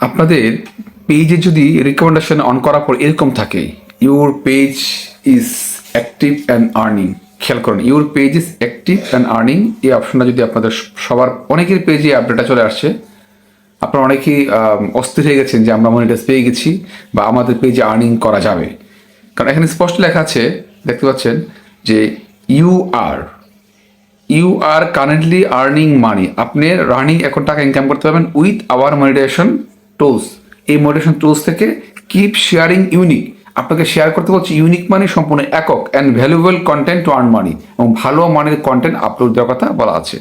আপনাদের পেজে যদি রিকমেন্ডেশন অন করার পর এরকম থাকে your page is active and earning খেয়াল করুন your page is active and earning এই অপশনটা যদি আপনাদের সবার, অনেকের পেজে আপডেটটা চলে আসছে। আপনারা অনেকেই অস্থির হয়ে গেছেন যে আমরা মনিটাইজ পেয়ে গেছি বা আমাদের পেজে আর্নিং করা যাবে। কারণ এখানে স্পষ্ট লেখা আছে, দেখতে পাচ্ছেন যে you are you are currently earning money আপনি রানিং এখন টাকা ইনকাম করতে পারবেন উইথ আওয়ার মনিটাইজেশন টুলস এই মনিটাইজেশন টুলস থেকে কিপ শেয়ারিং ইউনিক আপনাকে শেয়ার করতে বলছি ইউনিক মানে সম্পূর্ণ একক and valuable content to earn money এবং ভালো মানের কন্টেন্ট আপলোড দেওয়ার কথা বলা আছে।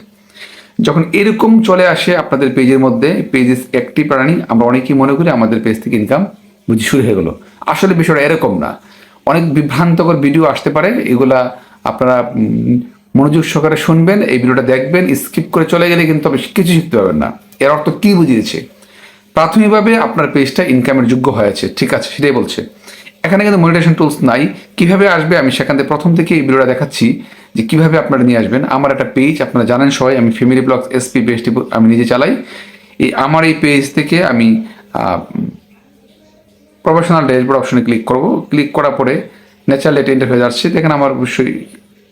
যখন এরকম চলে আসে আপনাদের পেজের মধ্যে পেজেস অ্যাক্টিভ রানিং আমরা অনেকেই মনে করি আমাদের পেজ থেকে ইনকাম বুঝি শুরু হয়ে গেলো। আসলে বিষয়টা এরকম না। অনেক বিভ্রান্তকর ভিডিও আসতে পারে, এগুলা আপনারা মনোযোগ সহকারে শুনবেন, এই ভিডিওটা দেখবেন স্কিপ করে চলে গেলে কিন্তু আপনি কিছু শিখতে পারবেন না। এর অর্থ কী বুঝিয়েছে? প্রাথমিকভাবে আপনার পেজটা ইনকামের যোগ্য হয়েছে। ঠিক আছে, সেটাই বলছে। এখানে কিন্তু মনিটেশন টুলস নাই। কীভাবে আসবে? আমি সেখান থেকে প্রথম থেকে এই ভিডিওটা দেখাচ্ছি যে কীভাবে আপনারা নিয়ে আসবেন। আমার একটা পেজ আপনারা জানেন সবাই, আমি ফ্যামিলি ব্লগ এসপি পেজটি আমি নিজে চালাই। এই আমার এই পেজ থেকে আমি প্রফেশনাল ড্যাশবোর্ড অপশনে ক্লিক করব। ক্লিক করার পরে ন্যাচারাল ডেটা ইন্টারফেস আসছে দেখেন আমার অবশ্যই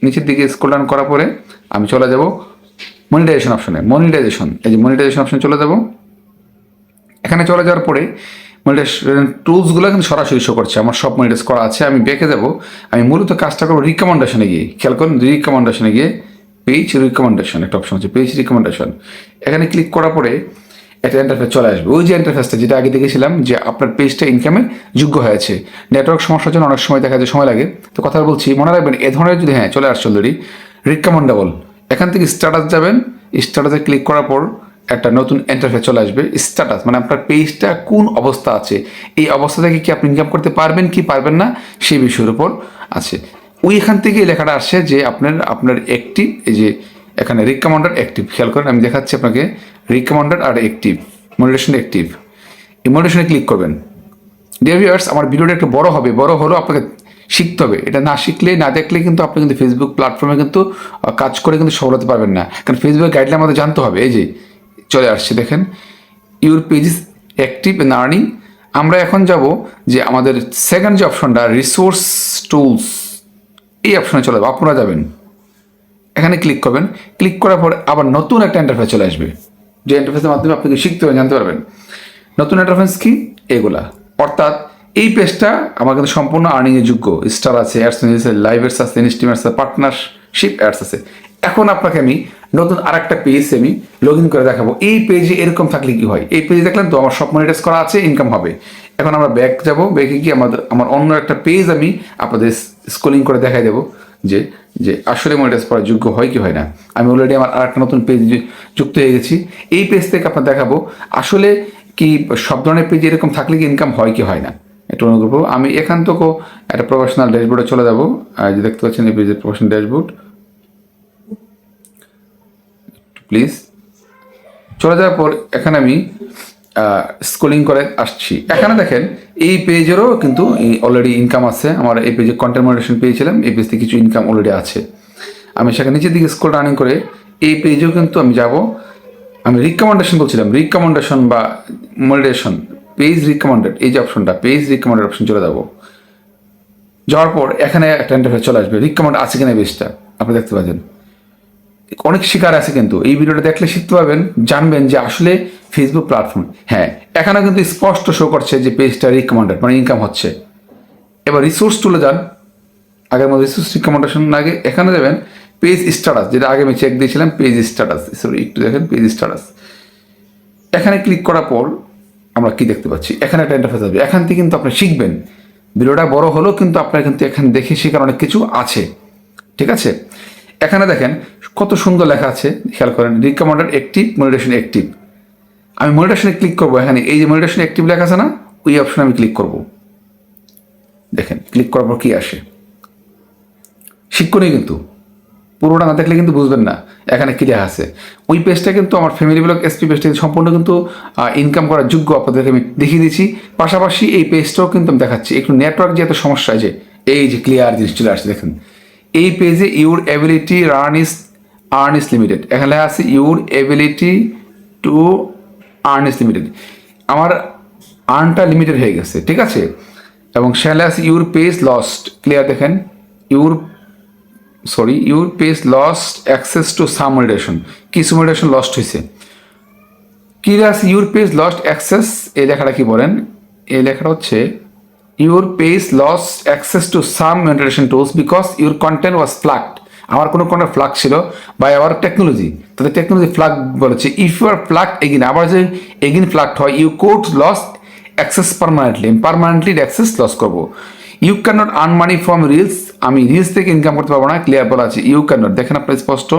নিচের দিকে স্ক্রল ডাউন করার পরে আমি চলে যাব মনিটাইজেশন অপশনে মনিটাইজেশন এই যে মনিটাইজেশন অপশন চলে যাব। এখানে চলে যাওয়ার পরে মনিটাইজেশন টুলসগুলো কিন্তু সরাসরি শো করছে। আমার সব মনিটাইজ করা আছে, আমি বেঁকে যাব আমি মূলত কাজটা করব রিকমেন্ডেশনে গিয়ে। খেয়াল করুন রিকমেন্ডেশনে গিয়ে পেজ রিকমেন্ডেশন একটা অপশন আছে পেজ রিকমেন্ডেশন এখানে ক্লিক করার পরে একটা ইন্টারফেস চলে আসবে। ওই যে ইন্টারফেসটা যেটা আগে দেখেছিলাম যে আপনার পেজটা ইনকামে যোগ্য হয়েছে। নেটওয়ার্ক সমস্যার জন্য অনেক সময় দেখা যায়, সময় লাগে। তো কথা বলছি, মনে রাখবেন, এ ধরনের যদি হ্যাঁ চলে আসছে অলরেডি রিকমেন্ডেবল এখান থেকে স্ট্যাটাস যাবেন স্ট্যাটাসে ক্লিক করার পর একটা নতুন ইন্টারফেস চলে আসবে স্ট্যাটাস মানে আপনার পেজটা কোন অবস্থা আছে, এই অবস্থা থেকে কি আপনি ইনকাম করতে পারবেন কি পারবেন না, সেই বিষয়ের উপর আছে। ওই এখান থেকে লেখাটা আসছে যে আপনার আপনার অ্যাক্টিভ এই যে এখানে রিকমান্ডার অ্যাক্টিভ খেয়াল করেন, আমি দেখাচ্ছি আপনাকে recommender are active motivation active এই মোটিভেশনে ক্লিক করবেন। ডিয়ার ভিউয়ার্স আমার ভিডিওটা একটু বড় হবে, বড় হলেও আপনাকে শিখতে হবে। এটা না শিখলে, না দেখলে কিন্তু আপনি কিন্তু ফেসবুক প্ল্যাটফর্মে কিন্তু কাজ করে কিন্তু সফল হতে পারবেন না। কারণ ফেসবুকের গাইডলাইন আমাদের জানতে হবে, এই যে চলে আসছে, দেখেন। Your pages active and earning আমরা এখন যাব যে আমাদের সেকেন্ড যে অপশনটা রিসোর্স টুলস এই অপশনে চলে যাব। আপনারা যাবেন। এখানে ক্লিক করবেন। ক্লিক করার পর আবার নতুন একটা ইন্টারফেস চলে আসবে। যে ইন্টারফেসের মাধ্যমে আপনি শিখতে পারবেন জানতে পারবেন। নতুন ইন্টারফেস কি? এগুলা। অর্থাৎ এই পেজটা আমার কিন্তু সম্পূর্ণ আর্নিংয়ের যোগ্য। স্টার আছে অ্যাডস আছে লাইভ অ্যাডস আছে ইনস্টিম আছে পার্টনারশিপ অ্যাডস আছে। এখন আপনাকে আমি নতুন আর একটা পেজ আমি লগ ইন করে দেখাবো। এই পেজে এরকম থাকলে কি হয়? এই পেজে দেখলেন তো আমার সব মনিটাইজ করা আছে ইনকাম হবে। এখন আমরা ব্যাক যাব ব্যাকে গিয়ে আমাদের আমার অন্য একটা পেজ আমি আপনাদের স্ক্রলিং করে দেখাই দেবো যে যে আসলে মনিটাইজ করার যোগ্য হয় কি হয় না। আমি অলরেডি আমার আর একটা নতুন পেজ যুক্ত হয়ে গেছি। এই পেজ থেকে আপনার দেখাবো, আসলে কি সব ধরনের পেজ এরকম থাকলে কি ইনকাম হয় কি হয় না? একটু অনুগ্রহ আমি এখান থেকেও একটা প্রফেশনাল ড্যাশবোর্ডে চলে যাব। যে দেখতে পাচ্ছেন এই পেজের প্রফেশনাল ড্যাশবোর্ড প্লিজ। চলে যাওয়ার পর এখানে আমি স্ক্রলিং করে আসছি। এখানে দেখেন, এই পেজেরও কিন্তু অলরেডি ইনকাম আছে। আমার এই পেজে কন্টেন্ট মনিটেশন পেয়েছিলাম, এই পেজ থেকে কিছু ইনকাম অলরেডি আছে। আমি সেখানে নিচের দিকে স্ক্রল রানিং করে এই পেজেও কিন্তু আমি যাব। আমি রিকমেন্ডেশন বলছিলাম রিকমেন্ডেশন বা মনিটেশন পেজ রিকমেন্ডেড এই যে অপশনটা পেজ রিকমেন্ডেড অপশন চলে যাব। যাওয়ার পর এখানে একটা ইন্টারফেস চলে আসবে রিকমেন্ড আছে কিনা পেজটা আপনি দেখতে পাচ্ছেন। অনেক শিকার আছে কিন্তু। এই ভিডিওটা দেখলে শিখতে পারবেন, জানবেন যে আসলে ফেসবুক প্ল্যাটফর্ম হ্যাঁ এখানে কিন্তু স্পষ্ট শো করছে যে পেজটা রিকমেন্ডেড মানে ইনকাম হচ্ছে। এবার রিসোর্স তুলে যান। আগের মধ্যে রিসোর্স রিকমেন্ডেশন আগে এখানে যাবেন পেজ স্ট্যাটাস যেটা আগে আমি চেক দিয়েছিলাম পেজ স্ট্যাটাস সরি একটু দেখেন পেজ স্ট্যাটাস এখানে ক্লিক করার পর আমরা কি দেখতে পাচ্ছি? এখানে একটা ইন্টারফেস আসবে। এখান থেকে কিন্তু আপনি শিখবেন। ভিডিওটা বড় হলেও কিন্তু আপনার কিন্তু এখানে দেখে শেখার অনেক কিছু আছে। ঠিক আছে? এখানে দেখেন কত সুন্দর লেখা আছে, খেয়াল করেন রিকমেন্ডেড অ্যাক্টিভ মনিটেশন অ্যাক্টিভ আমি মনিটেশনে ক্লিক করব, এখানে এই যে মনিটেশন অ্যাক্টিভ লেখা আছে না, ওই অপশনে আমি ক্লিক করব। দেখেন ক্লিক করার পর কি আসে? শিক্ষণীয় কিন্তু। পুরোটা না দেখলে কিন্তু বুঝবেন না, এখানে কি লেখা আছে। ওই পেজটা কিন্তু আমার ফ্যামিলি ব্লগ এসপি পেজটা সম্পূর্ণ কিন্তু ইনকাম করার যোগ্য আপনাদেরকে আমি দেখিয়ে দিচ্ছি। পাশাপাশি এই পেজটাও কিন্তু আমি দেখাচ্ছি। একটু নেটওয়ার্ক যে এত সমস্যা আছে এই যে ক্লিয়ার জিনিস চলে আসছে, দেখেন। এই পেজে your ability run is, earn is limited. এখানে লেখা আছে your ability to earn is limited. আমার আর্নটা লিমিটেড হয়ে গেছে, ঠিক আছে? এবং শ্যালাস ইউর পেজ লস্ট, ক্লিয়ার দেখেন? Your, sorry, your page lost access to some monetization কি মনিটেশন লস্ট হয়েছে? কিরাস ইউর পেজ লস্ট অ্যাক্সেস? এই লেখাটা কি বলেন? এই লেখাটা হচ্ছে your page loss access to some monetization tools because your content was flagged আমার কোনো কোনো ফ্লাগ ছিল বাই আওয়ার টেকনোলজি তাদের টেকনোলজি ফ্লাগ বলেছে if you are flag again আবার যে এগিন ফ্লাগড হয় you could lose access permanently permanently access loss করব। You can not earn money from reels আমি রিলস থেকে ইনকাম করতে পারব না ক্লিয়ার বলা আছে। ইউ ক্যান নট দেখেন আপনার স্পষ্ট।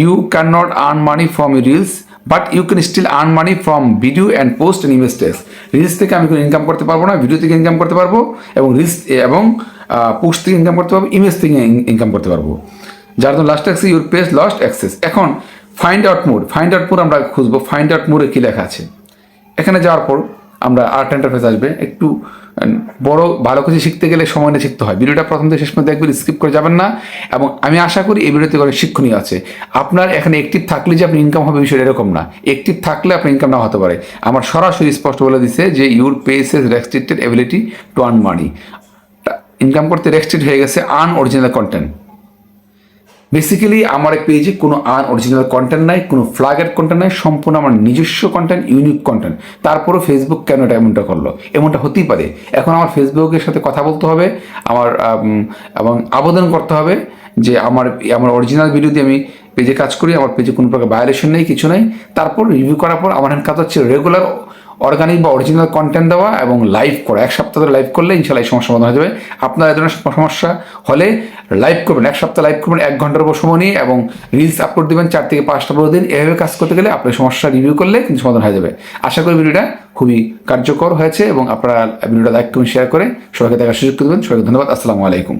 You can not earn money from reels but you can still earn money from video and post and images reels থেকে আমি কোনো ইনকাম করতে পারব না ভিডিও থেকে ইনকাম করতে পারব, এবং রিলস এবং পোস্ট থেকে ইনকাম করতে পারব ইমেজ থেকে ইনকাম করতে পারব। যার জন্য last access your page lost access এখন find out mode find out mode আমরা খুঁজবো ফাইন্ড আউট মোডে কী লেখা আছে। এখানে যাওয়ার পর আমরা আর্ট ইন্টারফেস আসবে, একটু বড় ভালো কিছু শিখতে গেলে সময় নিয়ে শিখতে হয়। ভিডিওটা প্রথম থেকে শেষ পর্যন্ত একবার স্কিপ করে যাবেন না। এবং আমি আশা করি এই ভিডিওতে অনেক শিক্ষণীয় আছে। আপনার এখানে একটিভ থাকলে যে আপনি ইনকাম হবে বিষয়টা এরকম না। একটিভ থাকলে আপনার ইনকাম না হতে পারে। আমার সরাসরি স্পষ্ট বলে দিছে যে your page is restricted ability to earn money income করতে রেস্ট্রিক্ট হয়ে গেছে আন অরিজিনাল কন্টেন্ট বেসিক্যালি আমার এই পেজে কোনো আন অরিজিনাল কন্টেন্ট নাই, কোনো ফ্ল্যাগের কন্টেন্ট নাই, সম্পূর্ণ আমার নিজস্ব কন্টেন্ট ইউনিক কন্টেন্ট তারপরও ফেসবুক কেন এটা এমনটা করল? এমনটা হতেই পারে। এখন আমার ফেসবুকের সাথে কথা বলতে হবে, আমার এবং আবেদন করতে হবে যে আমার আমার অরিজিনাল ভিডিও দিয়ে আমি পেজে কাজ করি, আমার পেজে কোনো প্রকার ভায়োলেশন নেই, কিছু নেই। তারপর রিভিউ করার পর আমার কাজ হচ্ছে রেগুলার অর্গানিক বা অরিজিনাল কন্টেন্ট দেওয়া এবং লাইভ করা। এক সপ্তাহ ধরে লাইভ করলে ইনশাল্লাহ এই সমস্যা সমাধান হয়ে যাবে। আপনার এই ধরনের সমস্যা হলে লাইভ করবেন। এক সপ্তাহ লাইভ করবেন, এক ঘণ্টার উপর সময় নিয়ে এবং রিলস আপলোড দেবেন চার থেকে পাঁচটা প্রতিদিন এভাবে কাজ করতে গেলে আপনার সমস্যা রিভিউ করলে কিন্তু সমাধান হয়ে যাবে। আশা করি ভিডিওটা খুবই কার্যকর হয়েছে এবং আপনারা ভিডিওটা লাইক করুন শেয়ার করে সবাইকে দেখার সুযোগ দেবেন। সবাইকে ধন্যবাদ। আসসালামু আলাইকুম।